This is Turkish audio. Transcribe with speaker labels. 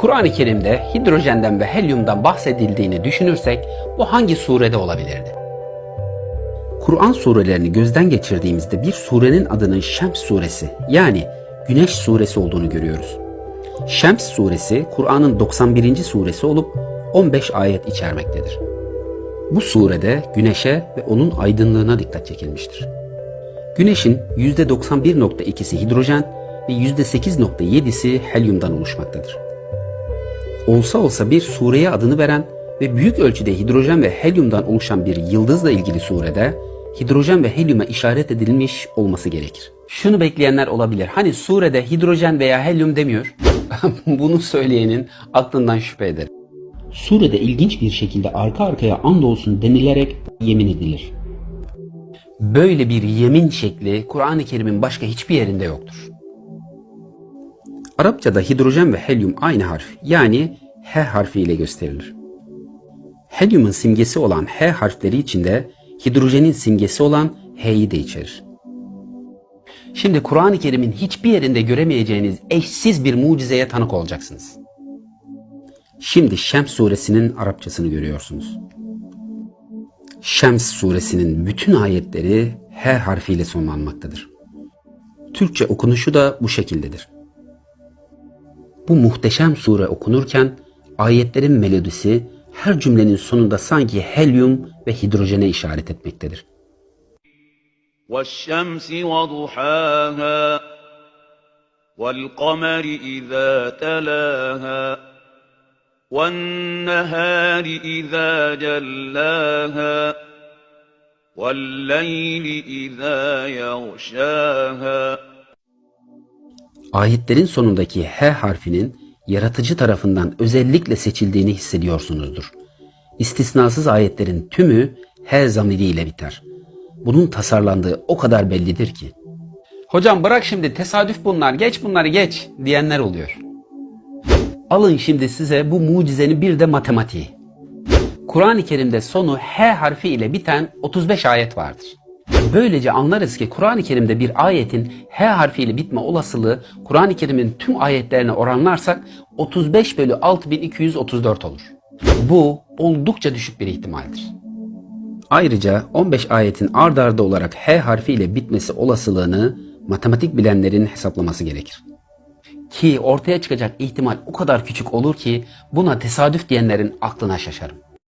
Speaker 1: Kur'an-ı Kerim'de hidrojenden ve helyumdan bahsedildiğini düşünürsek bu hangi surede olabilirdi? Kur'an surelerini gözden geçirdiğimizde bir surenin adının Şems suresi yani Güneş suresi olduğunu görüyoruz. Şems suresi Kur'an'ın 91. suresi olup 15 ayet içermektedir. Bu surede güneşe ve onun aydınlığına dikkat çekilmiştir. Güneşin %91.2'si hidrojen ve %8.7'si helyumdan oluşmaktadır. Olsa olsa bir sureye adını veren ve büyük ölçüde hidrojen ve helyumdan oluşan bir yıldızla ilgili surede hidrojen ve helyuma işaret edilmiş olması gerekir. Şunu bekleyenler olabilir. Hani surede hidrojen veya helyum demiyor. Bunu söyleyenin aklından şüphe ederim. Surede ilginç bir şekilde arka arkaya andolsun denilerek yemin edilir. Böyle bir yemin şekli Kur'an-ı Kerim'in başka hiçbir yerinde yoktur. Arapçada hidrojen ve helyum aynı harf yani H harfi ile gösterilir. Helyumun simgesi olan H harfleri içinde hidrojenin simgesi olan H'yi de içerir. Şimdi Kur'an-ı Kerim'in hiçbir yerinde göremeyeceğiniz eşsiz bir mucizeye tanık olacaksınız. Şimdi Şems suresinin Arapçasını görüyorsunuz. Şems suresinin bütün ayetleri H harfiyle sonlanmaktadır. Türkçe okunuşu da bu şekildedir Bu muhteşem sure okunurken ayetlerin melodisi her cümlenin sonunda sanki helyum ve hidrojene işaret etmektedir.
Speaker 2: والشمس وضحاها والقمر إذا تلاها والنهار إذا جلاها والليل إذا يغشاها
Speaker 1: Ayetlerin sonundaki H harfinin yaratıcı tarafından özellikle seçildiğini hissediyorsunuzdur. İstisnasız ayetlerin tümü H zamiriyle biter. Bunun tasarlandığı o kadar bellidir ki. Hocam bırak şimdi tesadüf bunlar geç bunları geç diyenler oluyor. Alın şimdi size bu mucizenin bir de matematiği. Kur'an-ı Kerim'de sonu H harfi ile biten 35 ayet vardır. Böylece anlarız ki Kur'an-ı Kerim'de bir ayetin H harfiyle bitme olasılığı Kur'an-ı Kerim'in tüm ayetlerine oranlarsak 35 bölü 6234 olur. Bu oldukça düşük bir ihtimaldir. Ayrıca 15 ayetin ard arda olarak H harfiyle bitmesi olasılığını matematik bilenlerin hesaplaması gerekir. Ki ortaya çıkacak ihtimal o kadar küçük olur ki buna tesadüf diyenlerin aklına şaşarım.